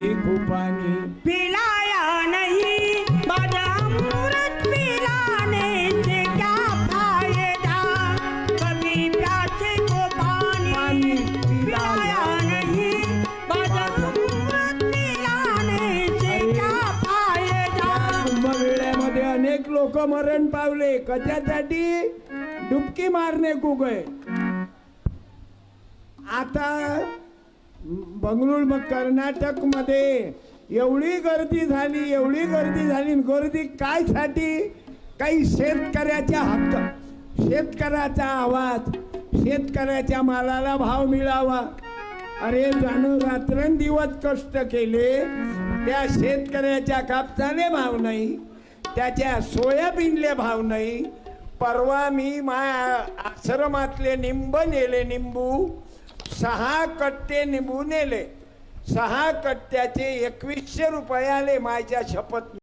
पाणी पिलाया नहीं. माझा अमृत पिलाने से क्या फायदा. कभी प्यासे को पानी पानी पिलाया नहीं. माझा अमृत पिलाने से क्या फायदा. कुंभमेळ्यामध्ये अनेक लोक मरण पावले. कशासाठी? डुबकी मारणे कुगय आता बंगळूर मग कर्नाटकमध्ये. एवढी गर्दी झाली एवढी गर्दी झाली. गर्दी काय साठी काही शेतकऱ्याच्या हक्क. शेतकऱ्याचा आवाज शेतकऱ्याच्या मालाला भाव मिळावा. अरे जाणू रात्रंदिवस कष्ट केले. त्या शेतकऱ्याच्या कापसाले भाव नाही. त्याच्या सोयाबीनले भाव नाही. परवा मी माया आश्रमातले निंब नेले निंबू. सहा कट्टे निंबू नेले. सहा कट्ट्याचे एकवीसशे रुपयाले माझ्या शपथ